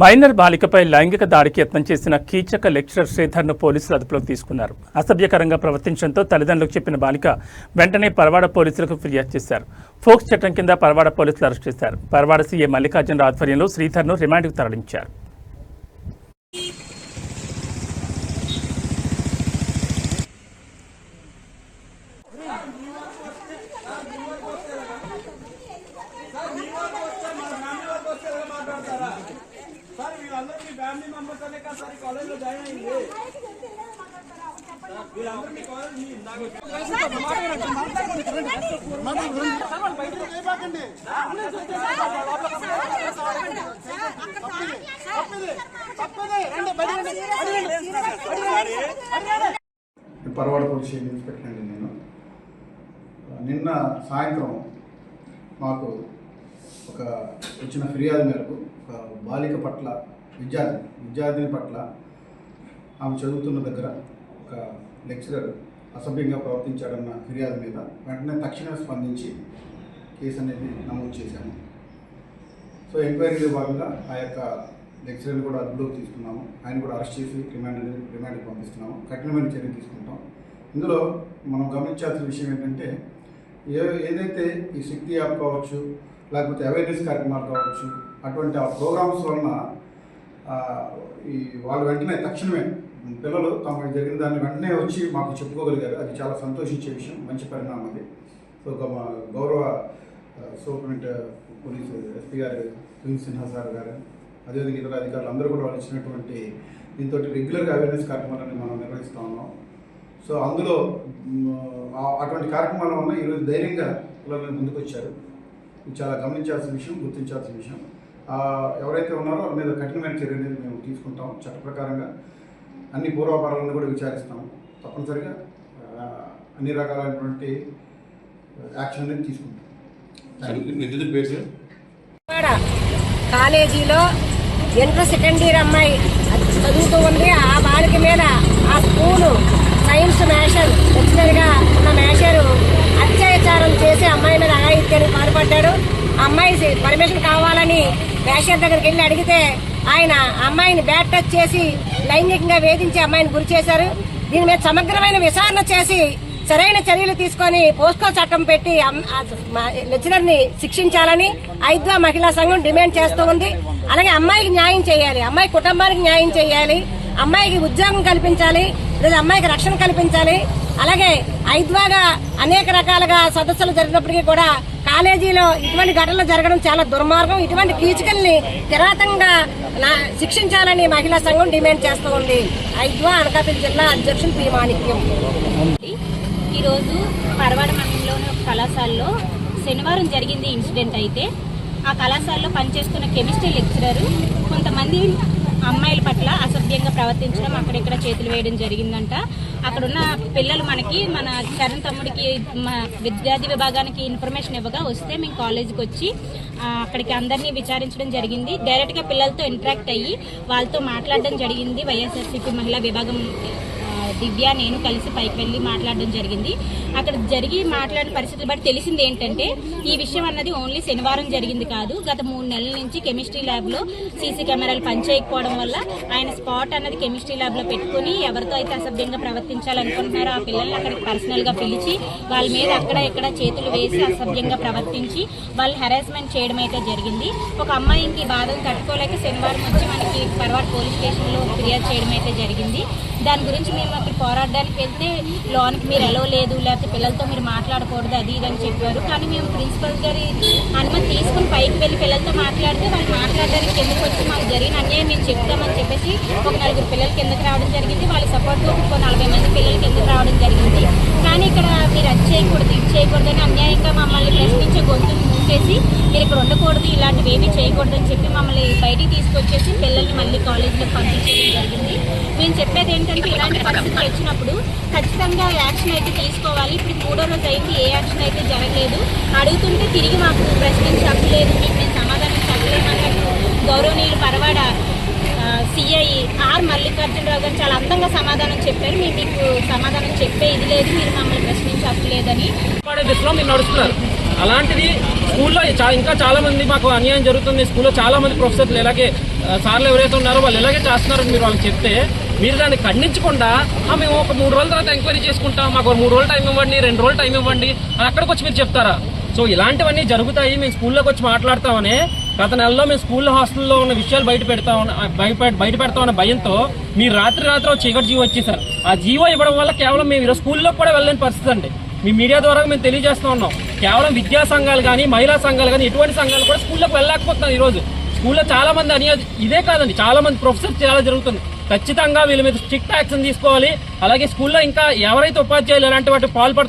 Minor బాలికపై లైంగిక దాడికి యత్నం చేసిన కీచక లెక్చరర్ శ్రీధర్ను పోలీసులు అదుపులోకి తీసుకున్నారు. అసభ్యకరంగా ప్రవర్తించడంతో తల్లిదండ్రులకు చెప్పిన బాలిక వెంటనే పరవాడ పోలీసులకు ఫిర్యాదు చేశారు. ఫోక్స్ చట్టం కింద పరవాడ పోలీసులు అరెస్ట్ చేశారు. పరవాడ సీఏ మల్లికార్జున ఆధ్వర్యంలో శ్రీధర్ను రిమాండ్కు తరలించారు సార్ వీళ్ళందరూ మీ ఫ్యామిలీ మెంబర్స్ అనే కదా సార్ కాలేజ్లో జాయిన్ అయింది వీళ్ళందరూ మీ కాలేజ్ స్టేషన్ ఇన్స్పెక్టర్ అండి నేను నిన్న సాయంత్రం మాకు ఒక వచ్చిన ఫిర్యాదు మేరకు ఒక బాలిక పట్ల విద్యార్థి విద్యార్థిని పట్ల ఆమె చదువుతున్న దగ్గర ఒక లెక్చరర్ అసభ్యంగా ప్రవర్తించాడన్న ఫిర్యాదు మీద వెంటనే తక్షణమే స్పందించి కేసు అనేది నమోదు చేశాము. సో ఎంక్వైరీలో భాగంగా ఆ యొక్క లెక్చరర్ని కూడా అదుపులోకి తీసుకున్నాము. ఆయన కూడా అరెస్ట్ చేసి రిమాండ్ రిమాండ్కి పంపిస్తున్నాము. కఠినమైన చర్య తీసుకుంటాం. ఇందులో మనం గమనించాల్సిన విషయం ఏంటంటే ఏ ఏదైతే ఈ శక్తి యాప్ కావచ్చు లేకపోతే అవేర్నెస్ కార్యక్రమాలు కావచ్చు అటువంటి ఆ ప్రోగ్రామ్స్ వలన ఈ వాళ్ళు వెంటనే తక్షణమే పిల్లలు తమకు జరిగిన దాన్ని వెంటనే వచ్చి మాకు చెప్పుకోగలిగారు. అది చాలా సంతోషించే విషయం మంచి పరిణామం అది. సో ఒక మా గౌరవ సూపరింటెండెంట్ పోలీస్ ఎస్పీ గారు సునీల్ సిన్హా సార్ గారు అదేవిధంగా ఇతర అధికారులు అందరూ కూడా వాళ్ళు ఇచ్చినటువంటి దీంతో రెగ్యులర్గా అవేర్నెస్ కార్యక్రమాలను మనం నిర్వహిస్తూ ఉన్నాం. సో అందులో అటువంటి కార్యక్రమాల వల్ల ఈరోజు ధైర్యంగా పిల్లలు ముందుకు వచ్చారు చాలా గమనించాల్సిన విషయం గుర్తించాల్సిన విషయం. ఎవరైతే ఉన్నారో వాళ్ళ మీద కఠినమైన చర్య అనేది మేము తీసుకుంటాం చట్ట ప్రకారంగా. అన్ని పూర్వాపరాలను కూడా విచారిస్తాం. తప్పనిసరిగా అన్ని రకాలైనటువంటి యాక్షన్ అనేది తీసుకుంటాం. పేరు కాలేజీలో ఇంటర్ సెకండ్ ఇయర్ అమ్మాయి చదువుతూ ఉంది. ఆ బాలిక మీద ఆ స్కూలు సైన్స్ మేషర్ లెక్చరర్గా ఉన్న మేషరు అత్యాచారం చేసి అమ్మాయి మీద అఘాయిత్యానికి పాల్పడ్డాడు. అమ్మాయి పర్మిషన్ కావాలని మేషర్ దగ్గరికి వెళ్ళి అడిగితే ఆయన అమ్మాయిని బ్యాట్ టచ్ చేసి లైంగికంగా వేధించి అమ్మాయిని గురి చేశారు. దీని మీద సమగ్రమైన విచారణ చేసి సరైన చర్యలు తీసుకొని పోస్కో చట్టం పెట్టి లెక్చరర్ని శిక్షించాలని ఐద్వా మహిళా సంఘం డిమాండ్ చేస్తూ ఉంది. అలాగే అమ్మాయికి న్యాయం చేయాలి. అమ్మాయి కుటుంబానికి న్యాయం చేయాలి. అమ్మాయికి ఉద్యోగం కల్పించాలి లేదా అమ్మాయికి రక్షణ కల్పించాలి. అలాగే ఐద్వాగా అనేక రకాలుగా సదస్సులు జరిగినప్పటికీ కూడా కాలేజీలో ఇటువంటి ఘటనలు జరగడం చాలా దుర్మార్గం. ఇటువంటి కీచకల్ని కిరాతంగా నా- శిక్షించాలని మహిళా సంఘం డిమాండ్ చేస్తూ ఉంది. ఐద్వా అనకాపల్లి జిల్లా అధ్యక్షులు పి మాణిక్యం. ఈరోజు పరవాడ మండలంలోని ఒక కళాశాలలో శనివారం జరిగింది ఇన్సిడెంట్ అయితే. ఆ కళాశాలలో పనిచేస్తున్న కెమిస్ట్రీ లెక్చరర్ కొంతమంది అమ్మాయిల పట్ల అసభ్యంగా ప్రవర్తించడం అక్కడిక్కడ చేతులు వేయడం జరిగిందంట. అక్కడున్న పిల్లలు మనకి మన చరణ్ తమ్ముడికి మా విద్యార్థి విభాగానికి ఇన్ఫర్మేషన్ ఇవ్వగా వస్తే మేము కాలేజీకి వచ్చి అక్కడికి అందరినీ విచారించడం జరిగింది. డైరెక్ట్గా పిల్లలతో ఇంటరాక్ట్ అయ్యి వాళ్ళతో మాట్లాడడం జరిగింది. వైఎస్ఆర్సీపీ మహిళా విభాగం దివ్య నేను కలిసి పైకి వెళ్ళి మాట్లాడడం జరిగింది. అక్కడ జరిగి మాట్లాడిన పరిస్థితులు బట్టి తెలిసింది ఏంటంటే ఈ విషయం అన్నది ఓన్లీ శనివారం జరిగింది కాదు. గత మూడు నెలల నుంచి కెమిస్ట్రీ ల్యాబ్లో సీసీ కెమెరాలు పనిచేయకపోవడం వల్ల ఆయన స్పాట్ అన్నది కెమిస్ట్రీ ల్యాబ్లో పెట్టుకుని ఎవరితో అయితే అసభ్యంగా ప్రవర్తించాలనుకుంటున్నారో ఆ పిల్లల్ని అక్కడికి పర్సనల్గా పిలిచి వాళ్ళ మీద అక్కడ ఇక్కడ చేతులు వేసి అసభ్యంగా ప్రవర్తించి వాళ్ళు హెరాస్మెంట్ చేయడం అయితే జరిగింది. ఒక అమ్మాయికి బాధను తట్టుకోలేక శనివారం వచ్చి మనకి పర్వాట్ పోలీస్ స్టేషన్లో ఫిర్యాదు చేయడం అయితే జరిగింది. దాని గురించి మేము అక్కడ పోరాడడానికి వెళ్తే లోన్కి మీరు ఎలవ లేదు లేకపోతే పిల్లలతో మీరు మాట్లాడకూడదు అది ఇది అని చెప్పారు. కానీ మేము ప్రిన్సిపల్ గారి అనుమతి తీసుకుని పైకి వెళ్ళి పిల్లలతో మాట్లాడితే వాళ్ళు మాట్లాడడానికి కిందకు వచ్చి మాకు జరిగిన అన్యాయం మేము చెప్తామని చెప్పేసి ఒక నలుగురు పిల్లలు కిందకి రావడం జరిగింది వాళ్ళ సపోర్ట్తో ఒక నలభై మంది పిల్లలు కిందకి రావడం జరిగింది. కానీ ఇక్కడ మీరు అది చేయకూడదు ఇది చేయకూడదు అని అన్యాయంగా మమ్మల్ని ప్రశ్నించే గొంతును మూసేసి మీరు ఇక్కడ ఉండకూడదు ఇలాంటివి చేయకూడదు అని చెప్పి మమ్మల్ని బయటికి తీసుకొచ్చేసి పిల్లల్ని మళ్ళీ కాలేజీలో పంపించడం జరిగింది. మేము చెప్పేది ఏంటంటే ఇలాంటి పరిస్థితులు వచ్చినప్పుడు ఖచ్చితంగా యాక్షన్ అయితే తీసుకోవాలి. ఇప్పుడు మూడో రోజు అయితే ఏ యాక్షన్ అయితే జరగలేదు. అడుగుతుంటే తిరిగి మాకు ప్రశ్నించి చెప్పలేదు మీకు మేము సమాధానం చెప్పలేమన్నట్టు గౌరవనీయులు పరవాడ సిఐ ఆర్ మల్లికార్జునరావు గారు చాలా అందంగా సమాధానం చెప్పారు. మేము మీకు సమాధానం చెప్పే ఇది లేదు. మీరు మమ్మల్ని ప్రశ్నించలేదని నడుస్తున్నారు. అలాంటిది స్కూల్లో ఇంకా చాలా మంది మాకు అన్యాయం జరుగుతుంది. స్కూల్లో చాలా మంది ప్రొఫెసర్లు ఇలాగే సార్లు ఎవరైతే ఉన్నారో వాళ్ళు ఇలాగే చేస్తున్నారని మీరు వాళ్ళకి చెప్తే మీరు దాన్ని ఖండించకుండా మేము ఒక మూడు రోజుల తర్వాత ఎంక్వైరీ చేసుకుంటాం. మాకు మూడు రోజులు టైం ఇవ్వండి రెండు రోజులు టైం ఇవ్వండి అని అక్కడికి వచ్చి మీరు చెప్తారా? సో ఇలాంటివన్నీ జరుగుతాయి. మేము స్కూల్లోకి వచ్చి మాట్లాడతామని గత నెలలో మేము స్కూల్ హాస్టల్లో ఉన్న విషయాలు బయట పెడతామని బయట బయట పెడతామన్న భయంతో మీరు రాత్రి రాత్రి ఒక చీకటి జీవో వచ్చేసారు. ఆ జీవో ఇవ్వడం వల్ల కేవలం మేము ఈరోజు స్కూల్లో కూడా వెళ్ళలేని పరిస్థితి అండి. మీ మీడియా ద్వారా మేము తెలియజేస్తూ ఉన్నాం. కేవలం విద్యా సంఘాలు కానీ మహిళా సంఘాలు కానీ ఎటువంటి సంఘాలు కూడా స్కూళ్ళకు వెళ్ళలేకపోతున్నారు ఈ రోజు స్కూల్లో చాలా మంది అని ఇదే కాదండి. చాలా మంది ప్రొఫెసర్స్ చాలా జరుగుతుంది. ఖచ్చితంగా వీళ్ళ మీద స్ట్రిక్ట్ యాక్షన్ తీసుకోవాలి. అలాగే స్కూల్లో ఇంకా ఎవరైతే ఉపాధ్యాయులు ఇలాంటి వాటి పాల్పడుతున్నారో